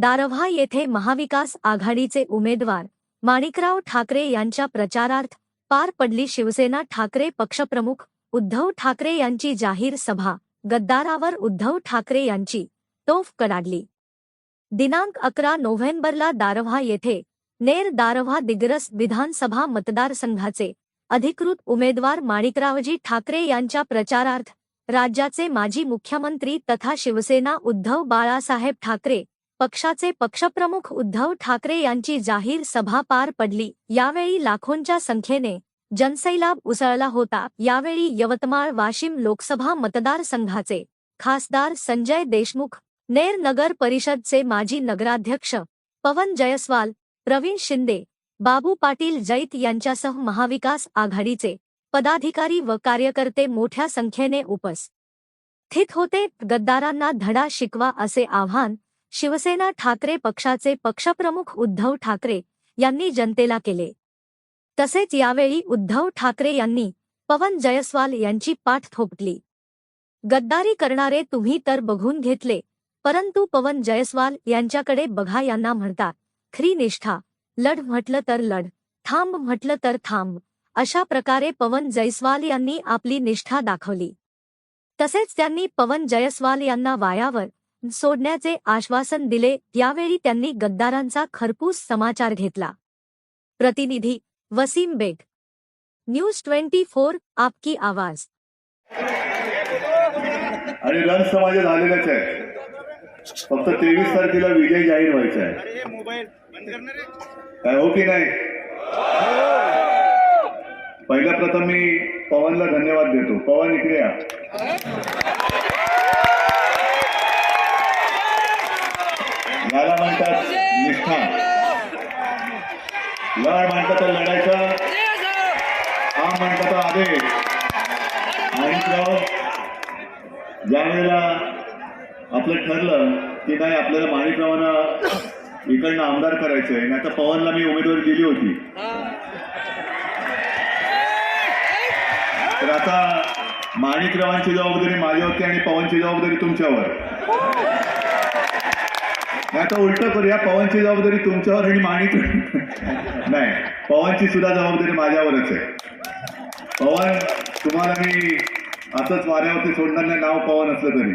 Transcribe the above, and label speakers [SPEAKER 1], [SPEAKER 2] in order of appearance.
[SPEAKER 1] दारव्हा येथे महाविकास आघाडीचे उमेदवार माणिकराव ठाकरे यांच्या प्रचारार्थ पार पडली. शिवसेना ठाकरे पक्षप्रमुख उद्धव ठाकरे यांची जाहीर सभा. गद्दारावर उद्धव ठाकरे यांची तोफ कडाडली. दिनांक अकरा नोव्हेंबरला दारव्हा येथे नेर दारव्हा दिग्रस विधानसभा मतदारसंघाचे अधिकृत उमेदवार माणिकरावजी ठाकरे यांच्या प्रचारार्थ राज्याचे माजी मुख्यमंत्री तथा शिवसेना उद्धव बाळासाहेब ठाकरे पक्षाचे पक्षप्रमुख उद्धव ठाकरे यांची जाहीर सभा पार पडली. यावेळी लाखोंच्या संख्येने जनसैलाब उसळला होता. यावेळी यवतमाळ वाशिम लोकसभा मतदारसंघाचे खासदार संजय देशमुख नेर नगर परिषदचे माजी नगराध्यक्ष पवन जयस्वाल प्रवीण शिंदे बाबू पाटील जैत यांच्यासह महाविकास आघाडीचे पदाधिकारी व कार्यकर्ते मोठ्या संख्येने उपस्थित होते. गद्दारांना धडा शिकवा असे आव्हान शिवसेना ठाकरे पक्षाचे पक्षप्रमुख उद्धव ठाकरे यांनी जनतेला केले. तसेच यावेळी उद्धव ठाकरे यांनी पवन जयस्वाल यांची पाठ थोपटली गद्दारी करणारे तुम्ही तर बघून घेतले परंतु पवन जयस्वाल यांच्याकडे बघा यांना म्हणतात खरी निष्ठा लढ म्हटलं तर लढ थांब म्हटलं तर थांब अशा प्रकारे पवन जयस्वाल यांनी आपली निष्ठा दाखवली. तसेच त्यांनी पवन जयस्वाल यांना वायावर सोडण्याचे आश्वासन दिले यावेळी त्यांनी गद्दारांचा खरपूस समाचार घेतला. प्रतिनिधी Wasim Baig. News twenty four आपकी आवाज.
[SPEAKER 2] आणि रण समाज झालेलाच आहे. फक्त तेवीस तारखेला विजय जाहीर व्हायचा आहे? काय हो की नाही? पहिल्या प्रथम मी पवनला धन्यवाद देतो. पवन इकडे या याला म्हणतात निष्ठा लढ म्हणतात तर लढायचं. हा म्हणतात तर आदेश. आणि ज्या वेळेला आपलं ठरलं की नाही आपल्याला माणिकरावांना इकडनं आमदार करायचंय नाही आता पवनला मी उमेदवारी दिली होती. तर आता माणिकरावांची जबाबदारी माझ्यावरती आणि पवनची जबाबदारी तुमच्यावर. नाही आता उलट करूया पवनची जबाबदारी तुमच्यावर आणि माणिक नाही पवनची सुद्धा जबाबदारी माझ्यावरच आहे. पवन तुम्हाला मी असंच वाऱ्यावरती सोडणार नाही नाव पवन असलं तरी.